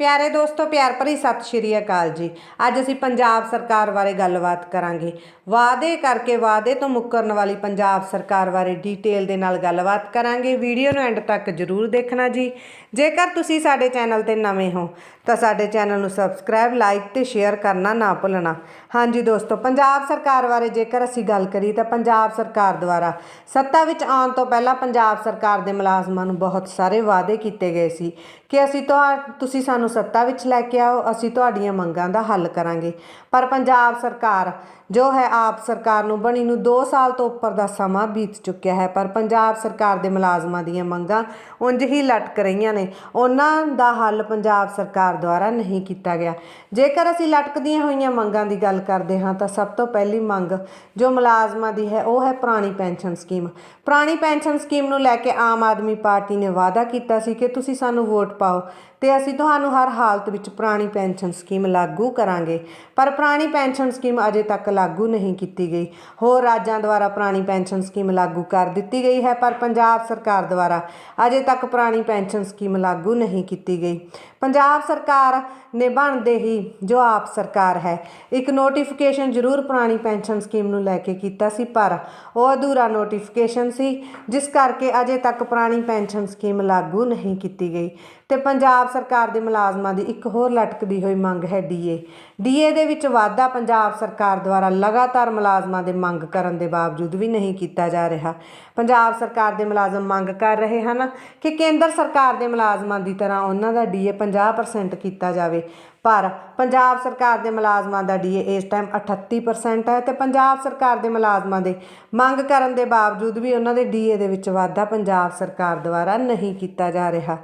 ਪਿਆਰੇ ਦੋਸਤੋ, ਪਿਆਰ ਭਰੀ ਸਤਿ ਸ਼੍ਰੀ ਅਕਾਲ ਜੀ। ਅੱਜ ਅਸੀਂ ਪੰਜਾਬ ਸਰਕਾਰ ਬਾਰੇ ਗੱਲਬਾਤ ਕਰਾਂਗੇ। ਵਾਅਦੇ ਕਰਕੇ ਵਾਅਦੇ ਤੋਂ ਮੁੱਕਰਨ ਵਾਲੀ ਪੰਜਾਬ ਸਰਕਾਰ ਬਾਰੇ ਡੀਟੇਲ ਦੇ ਨਾਲ ਗੱਲਬਾਤ ਕਰਾਂਗੇ। ਵੀਡੀਓ ਨੂੰ ਐਂਡ ਤੱਕ ਜਰੂਰ ਦੇਖਣਾ ਜੀ। ਜੇਕਰ ਤੁਸੀਂ ਸਾਡੇ ਚੈਨਲ ਤੇ ਨਵੇਂ ਹੋ, ਤਾਂ ਸਾਡੇ ਚੈਨਲ ਨੂੰ ਸਬਸਕ੍ਰਾਈਬ ਲਾਈਕ ਤੇ ਸ਼ੇਅਰ ਕਰਨਾ ਨਾ ਭੁੱਲਣਾ। ਹਾਂਜੀ ਦੋਸਤੋ, ਪੰਜਾਬ ਸਰਕਾਰ ਬਾਰੇ ਜੇਕਰ ਅਸੀਂ ਗੱਲ ਕਰੀ ਤਾਂ ਪੰਜਾਬ ਸਰਕਾਰ ਦੁਆਰਾ ਸੱਤਾ ਵਿੱਚ ਆਉਣ ਤੋਂ ਪਹਿਲਾਂ ਪੰਜਾਬ ਸਰਕਾਰ ਦੇ ਮੁਲਾਜ਼ਮਾਂ ਨੂੰ ਬਹੁਤ ਸਾਰੇ ਵਾਅਦੇ ਕੀਤੇ ਗਏ ਸੀ ਕਿ ਅਸੀਂ ਤੁਹਾ ਤੁਸੀਂ ਸਾਨੂੰ ਸੱਤਾ ਵਿੱਚ ਲੈ ਕੇ ਆਓ, ਅਸੀਂ ਤੁਹਾਡੀਆਂ ਮੰਗਾਂ ਦਾ ਹੱਲ ਕਰਾਂਗੇ। ਪਰ ਪੰਜਾਬ ਸਰਕਾਰ, ਜੋ ਹੈ ਆਪ ਸਰਕਾਰ ਨੂੰ ਬਣੀ ਨੂੰ 2 ਸਾਲ ਤੋਂ ਉੱਪਰ ਦਾ ਸਮਾਂ ਬੀਤ ਚੁੱਕਿਆ ਹੈ, ਪਰ ਪੰਜਾਬ ਸਰਕਾਰ ਦੇ ਮੁਲਾਜ਼ਮਾਂ ਦੀਆਂ ਮੰਗਾਂ ਉਂਝ ਹੀ ਲਟਕ ਰਹੀਆਂ ਨੇ। ਉਹਨਾਂ ਦਾ ਹੱਲ ਪੰਜਾਬ ਸਰਕਾਰ ਦੁਆਰਾ ਨਹੀਂ ਕੀਤਾ ਗਿਆ। ਜੇਕਰ ਅਸੀਂ ਲਟਕਦੀਆਂ ਹੋਈਆਂ ਮੰਗਾਂ ਦੀ ਗੱਲ ਕਰਦੇ ਹਾਂ, ਤਾਂ ਸਭ ਤੋਂ ਪਹਿਲੀ ਮੰਗ ਜੋ ਮੁਲਾਜ਼ਮਾਂ ਦੀ ਹੈ, ਉਹ ਹੈ ਪੁਰਾਣੀ ਪੈਨਸ਼ਨ ਸਕੀਮ। ਪੁਰਾਣੀ ਪੈਨਸ਼ਨ ਸਕੀਮ ਨੂੰ ਲੈ ਕੇ ਆਮ ਆਦਮੀ ਪਾਰਟੀ ਨੇ ਵਾਅਦਾ ਕੀਤਾ ਸੀ ਕਿ ਤੁਸੀਂ ਸਾਨੂੰ ਵੋਟ ਪਾਓ ਤੇ ਅਸੀਂ ਤੁਹਾਨੂੰ ਹਰ ਹਾਲਤ ਵਿੱਚ ਪੁਰਾਣੀ ਪੈਨਸ਼ਨ ਸਕੀਮ ਲਾਗੂ ਕਰਾਂਗੇ। ਪਰ ਪੁਰਾਣੀ ਪੈਨਸ਼ਨ ਸਕੀਮ ਅਜੇ ਤੱਕ ਲਾਗੂ ਨਹੀਂ ਕੀਤੀ ਗਈ। ਹੋਰ ਰਾਜਾਂ ਦੁਆਰਾ ਪੁਰਾਣੀ ਪੈਨਸ਼ਨ ਸਕੀਮ ਲਾਗੂ ਕਰ ਦਿੱਤੀ ਗਈ ਹੈ, ਪਰ ਪੰਜਾਬ ਸਰਕਾਰ ਦੁਆਰਾ ਅਜੇ ਤੱਕ ਪੁਰਾਣੀ ਪੈਨਸ਼ਨ ਸਕੀਮ ਲਾਗੂ ਨਹੀਂ ਕੀਤੀ ਗਈ। ਪੰਜਾਬ ਸਰਕਾਰ ਨੇ ਬਣਦੇ ਹੀ ਜੋ ਆਪ ਸਰਕਾਰ ਹੈ, ਇੱਕ ਨੋਟੀਫਿਕੇਸ਼ਨ ਜ਼ਰੂਰ ਪੁਰਾਣੀ ਪੈਨਸ਼ਨ ਸਕੀਮ ਨੂੰ ਲੈ ਕੇ ਕੀਤਾ ਸੀ, ਪਰ ਉਹ ਅਧੂਰਾ ਨੋਟੀਫਿਕੇਸ਼ਨ ਸੀ, ਜਿਸ ਕਰਕੇ ਅਜੇ ਤੱਕ ਪੁਰਾਣੀ ਪੈਨਸ਼ਨ ਸਕੀਮ ਲਾਗੂ ਨਹੀਂ ਕੀਤੀ ਗਈ। ਤੇ ਪੰਜਾਬ ਸਰਕਾਰ ਦੇ ਮੁਲਾਜ਼ਮਾਂ ਮੁਲਾਜ਼ਮਾਂ ਦੀ ਇੱਕ ਹੋਰ ਲਟਕਦੀ ਹੋਈ ਮੰਗ ਹੈ ਡੀਏ। ਡੀਏ ਦੇ ਵਿੱਚ ਵਾਧਾ ਪੰਜਾਬ ਸਰਕਾਰ ਦੁਆਰਾ ਲਗਾਤਾਰ ਮੁਲਾਜ਼ਮਾਂ ਦੇ ਮੰਗ ਕਰਨ ਦੇ ਬਾਵਜੂਦ ਵੀ ਨਹੀਂ ਕੀਤਾ ਜਾ ਰਿਹਾ। ਪੰਜਾਬ ਸਰਕਾਰ ਦੇ ਮੁਲਾਜ਼ਮ ਮੰਗ ਕਰ ਰਹੇ ਹਨ ਕਿ ਕੇਂਦਰ ਸਰਕਾਰ ਦੇ ਮੁਲਾਜ਼ਮਾਂ ਦੀ ਤਰ੍ਹਾਂ ਉਹਨਾਂ ਦਾ ਡੀਏ 50% ਕੀਤਾ ਜਾਵੇ। ਪਰ ਪੰਜਾਬ ਸਰਕਾਰ ਦੇ ਮੁਲਾਜ਼ਮਾਂ ਦਾ ਡੀਏ ਇਸ ਟਾਈਮ 38% ਹੈ ਤੇ ਪੰਜਾਬ ਸਰਕਾਰ ਦੇ ਮੁਲਾਜ਼ਮਾਂ ਦੇ ਮੰਗ ਕਰਨ ਦੇ ਬਾਵਜੂਦ ਵੀ ਉਹਨਾਂ ਦੇ ਡੀਏ ਦੇ ਵਿੱਚ ਵਾਧਾ ਪੰਜਾਬ ਸਰਕਾਰ ਦੁਆਰਾ ਨਹੀਂ ਕੀਤਾ ਜਾ ਰਿਹਾ।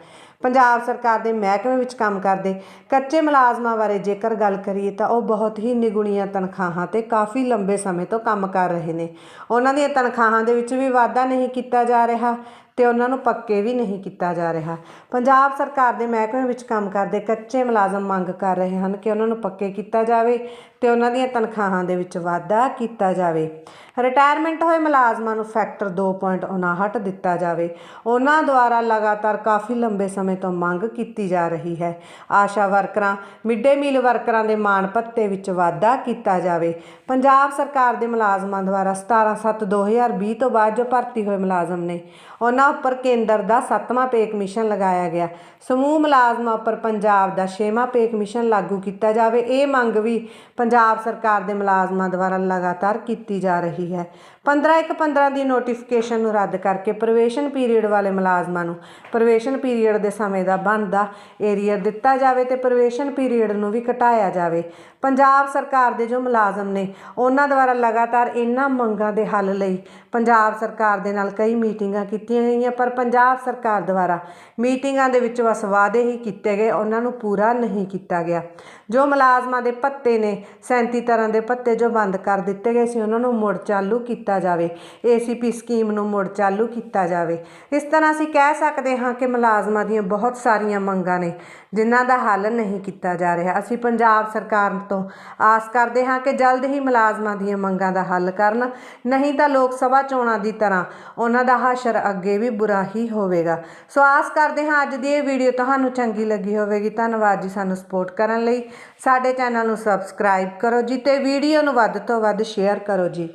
ਪੰਜਾਬ ਸਰਕਾਰ ਦੇ ਮਹਿਕਮੇ ਵਿੱਚ ਕੰਮ ਕਰਦੇ ਕੱਚੇ ਮੁਲਾਜ਼ਮਾਂ ਬਾਰੇ ਜੇਕਰ ਗੱਲ ਕਰੀਏ ਤਾਂ ਉਹ ਬਹੁਤ ਹੀ ਨਿਗੁਣੀਆਂ ਤਨਖਾਹਾਂ ਤੇ ਕਾਫੀ ਲੰਬੇ ਸਮੇਂ ਤੋਂ ਕੰਮ ਕਰ ਰਹੇ ਨੇ। ਉਹਨਾਂ ਦੀਆਂ ਤਨਖਾਹਾਂ ਦੇ ਵਿੱਚ ਵੀ ਵਾਧਾ ਨਹੀਂ ਕੀਤਾ ਜਾ ਰਿਹਾ ਤੇ ਉਹਨਾਂ ਨੂੰ ਪੱਕੇ ਵੀ ਨਹੀਂ ਕੀਤਾ ਜਾ ਰਿਹਾ। ਪੰਜਾਬ ਸਰਕਾਰ ਦੇ ਮਹਿਕਮੇ ਵਿੱਚ ਕੰਮ ਕਰਦੇ ਕੱਚੇ ਮੁਲਾਜ਼ਮ ਮੰਗ ਕਰ ਰਹੇ ਹਨ ਕਿ ਉਹਨਾਂ ਨੂੰ ਪੱਕੇ ਕੀਤਾ ਜਾਵੇ ਤੇ ਉਹਨਾਂ ਦੀਆਂ ਤਨਖਾਹਾਂ ਦੇ ਵਿੱਚ ਵਾਧਾ ਕੀਤਾ ਜਾਵੇ। ਰਿਟਾਇਰਮੈਂਟ ਹੋਏ ਮੁਲਾਜ਼ਮਾਂ ਨੂੰ ਫੈਕਟਰ 2.59 ਦਿੱਤਾ ਜਾਵੇ। ਉਹਨਾਂ ਦੁਆਰਾ ਲਗਾਤਾਰ ਕਾਫੀ ਲੰਬੇ ਸਮੇਂ ਤੋਂ ਮੰਗ ਕੀਤੀ ਜਾ ਰਹੀ ਹੈ। ਆਸ਼ਾ ਵਰਕਰਾਂ, ਮਿੱਡੇ ਮੀਲ ਵਰਕਰਾਂ ਦੇ ਮਾਣ ਭੱਤੇ ਵਿੱਚ ਵਾਧਾ ਕੀਤਾ ਜਾਵੇ। ਪੰਜਾਬ ਸਰਕਾਰ ਦੇ ਮੁਲਾਜ਼ਮਾਂ ਦੁਆਰਾ 17/7/2020 ਤੋਂ ਬਾਅਦ ਜੋ ਭਰਤੀ ਹੋਏ ਮੁਲਾਜ਼ਮ ਨੇ, ਉਹਨਾਂ ਉੱਪਰ ਕੇਂਦਰ ਦਾ 7ਵਾਂ ਪੇ ਕਮਿਸ਼ਨ ਲਗਾਇਆ ਗਿਆ। ਸਮੂਹ ਮੁਲਾਜ਼ਮਾਂ ਉੱਪਰ ਪੰਜਾਬ ਦਾ 6ਵਾਂ ਪੇ ਕਮਿਸ਼ਨ ਲਾਗੂ ਕੀਤਾ ਜਾਵੇ। ਇਹ ਮੰਗ ਵੀ ਪੰਜਾਬ ਸਰਕਾਰ ਦੇ ਮੁਲਾਜ਼ਮਾਂ ਦੁਆਰਾ ਲਗਾਤਾਰ ਕੀਤੀ ਜਾ ਰਹੀ ਹੈ। 15 ਇੱਕ 15 ਦੀ ਨੋਟੀਫਿਕੇਸ਼ਨ ਨੂੰ ਰੱਦ ਕਰਕੇ ਪ੍ਰਵੇਸ਼ਨ ਪੀਰੀਅਡ ਵਾਲੇ ਮੁਲਾਜ਼ਮਾਂ ਨੂੰ ਪ੍ਰਵੇਸ਼ਨ ਪੀਰੀਅਡ ਦੇ ਸਮੇਂ ਦਾ ਬਣਦਾ ਏਰੀਅਰ ਦਿੱਤਾ ਜਾਵੇ ਤੇ ਪ੍ਰਵੇਸ਼ਨ ਪੀਰੀਅਡ ਨੂੰ ਵੀ ਘਟਾਇਆ ਜਾਵੇ। ਪੰਜਾਬ ਸਰਕਾਰ ਦੇ ਜੋ ਮੁਲਾਜ਼ਮ ਨੇ, ਉਹਨਾਂ ਦੁਆਰਾ ਲਗਾਤਾਰ ਇਹਨਾਂ ਮੰਗਾਂ ਦੇ ਹੱਲ ਲਈ ਪੰਜਾਬ ਸਰਕਾਰ ਦੇ ਨਾਲ ਕਈ ਮੀਟਿੰਗਾਂ ਕੀਤੀਆਂ ਗਈਆਂ, ਪਰ ਪੰਜਾਬ ਸਰਕਾਰ ਦੁਆਰਾ ਮੀਟਿੰਗਾਂ ਦੇ ਵਿੱਚ ਬਸ ਵਾਅਦੇ ਹੀ ਕੀਤੇ ਗਏ, ਉਹਨਾਂ ਨੂੰ ਪੂਰਾ ਨਹੀਂ ਕੀਤਾ ਗਿਆ। ਜੋ ਮੁਲਾਜ਼ਮਾਂ ਦੇ ਭੱਤੇ ਨੇ 37 ਤਰ੍ਹਾਂ ਦੇ ਭੱਤੇ ਜੋ ਬੰਦ ਕਰ ਦਿੱਤੇ ਗਏ ਸੀ, ਉਹਨਾਂ ਨੂੰ ਮੁੜ ਚਾਲੂ ਕੀਤਾ ਜਾਵੇ। ਏਸੀਪੀ ਸਕੀਮ ਨੂੰ ਮੁੜ ਚਾਲੂ ਕੀਤਾ ਜਾਵੇ। ਇਸ ਤਰ੍ਹਾਂ ਅਸੀਂ ਕਹਿ ਸਕਦੇ ਹਾਂ ਕਿ ਮੁਲਾਜ਼ਮਾਂ ਦੀਆਂ ਬਹੁਤ ਸਾਰੀਆਂ ਮੰਗਾਂ ਨੇ, ਜਿਨ੍ਹਾਂ ਦਾ ਹੱਲ ਨਹੀਂ ਕੀਤਾ ਜਾ ਰਿਹਾ। ਅਸੀਂ ਪੰਜਾਬ ਸਰਕਾਰ ਤੋਂ ਆਸ ਕਰਦੇ ਹਾਂ ਕਿ ਜਲਦ ਹੀ ਮੁਲਾਜ਼ਮਾਂ ਦੀਆਂ ਮੰਗਾਂ ਦਾ ਹੱਲ ਕਰਨ, ਨਹੀਂ ਤਾਂ ਲੋਕ ਸਭਾ ਚੋਣਾਂ ਦੀ ਤਰ੍ਹਾਂ ਉਹਨਾਂ ਦਾ ਹਸ਼ਰ ਅੱਗੇ ਵੀ ਬੁਰਾ ਹੀ ਹੋਵੇਗਾ। ਸੋ ਆਸ ਕਰਦੇ ਹਾਂ ਅੱਜ ਦੀ ਇਹ ਵੀਡੀਓ ਤੁਹਾਨੂੰ ਚੰਗੀ ਲੱਗੀ ਹੋਵੇਗੀ। ਧੰਨਵਾਦ ਜੀ ਸਾਨੂੰ ਸਪੋਰਟ ਕਰਨ ਲਈ। ਸਾਡੇ ਚੈਨਲ ਨੂੰ ਸਬਸਕ੍ਰਾਈਬ ਕਰੋ ਜੀ ਤੇ ਵੀਡੀਓ ਨੂੰ ਵੱਧ ਤੋਂ ਵੱਧ ਸ਼ੇਅਰ ਕਰੋ ਜੀ।